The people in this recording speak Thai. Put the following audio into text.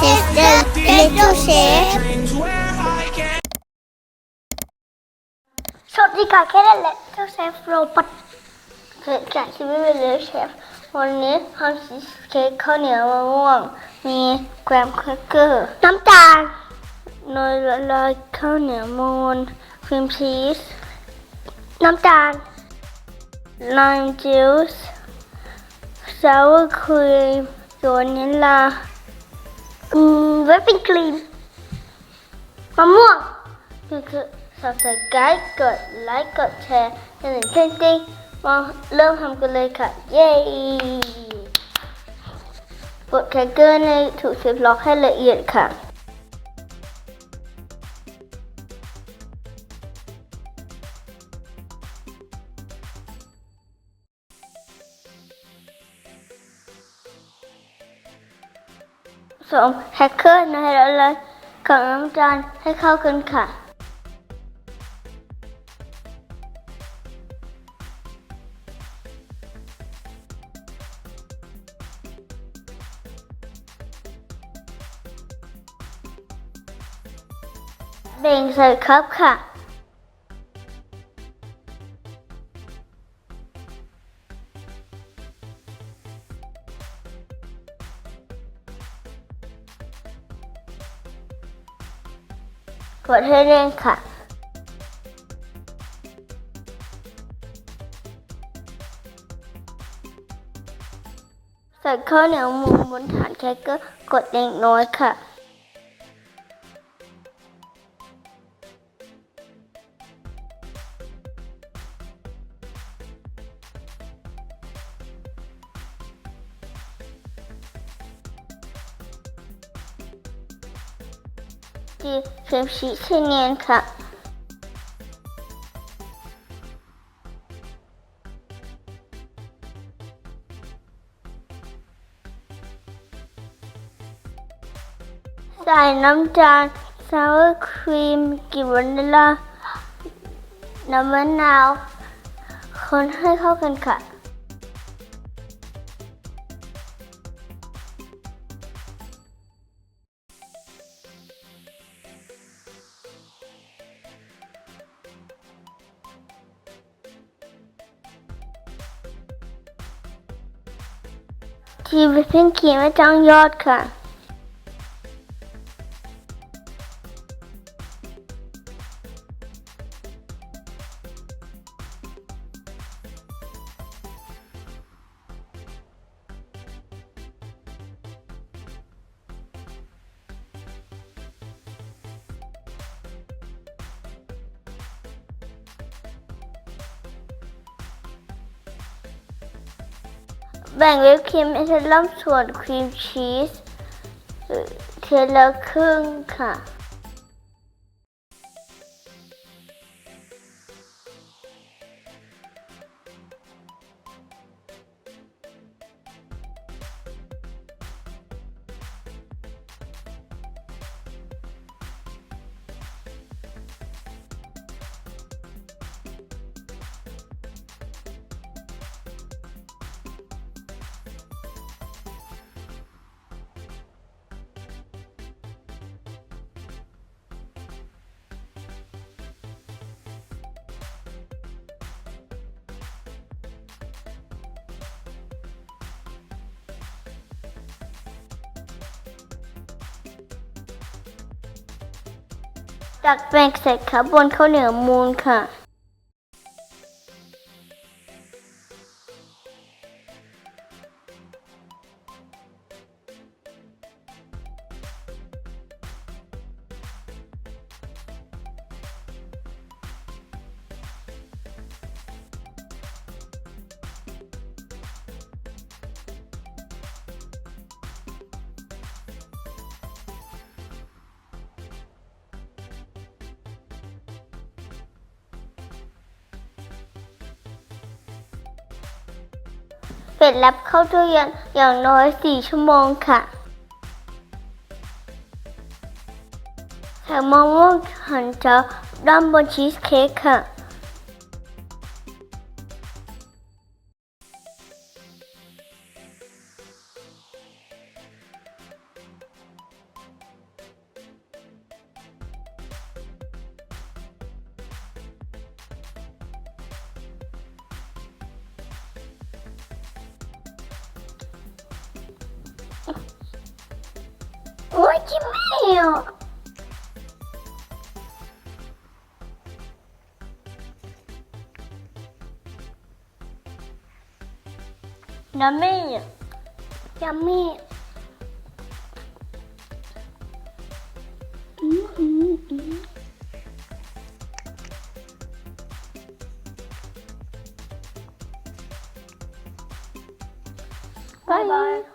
This is the little chef สวัสดีค่ะแค่นั้นแหละเจ้าเชฟโรบอทเกิดจากชีวิตเป็นเลยเชฟ วันนี้ทำชีสเค้กข้าวเหนียวมะม่วง มีแกรมครกเกอร์ น้ำตาลเนยละลายข้าวเหนียวมูนครีมชีส น้ำตาล lime juice sour cream วานิลลา อืมไว้เป็นครีมมะม่วงนี่คือสับสกายกดไลค์กดแชร์ให้หนึ่งเต้นๆมาเริ่มทำกันเลยค่ะ เย้กดแครกเกอร์ในถูกเสียบล็อกให้ละเอียดค่ะ สวมแฮกเกอร์ในละลายกั กันค่ะเบ่งใส่ครับค่ะกดให้แน่นค่ะ ใส่ข้าวเหนียวมูนบนฐานแครกเกอร์กดเล็กน้อยค่ะ ที่เข็มชีสให้เนียนค่ะใส่น้ำตาลซาวครีมกลิ่นวานิลลาน้ำมะนาว คนให้เข้ากันค่ะ ที่วิปปิ้งครีมไม่ต้องยอดค่ะ แบ่งวิปครีมเป็นเริ่มส่วนครีมชีสเทเทละครึ่งค่ะ จากแปลงเส่ขาบนข้าวเหนียวมูนค่ะ เป็ดรับเข้าตู้เย็นอย่างน้อย 4 ชั่วโมงค่ะแถมมะม่วงหั่นจะด้านบนชีสเค้กค่ะ โอ้ยจิมมี่อะยัมมี่ยัมมี่อืมอืมอืม Bye bye.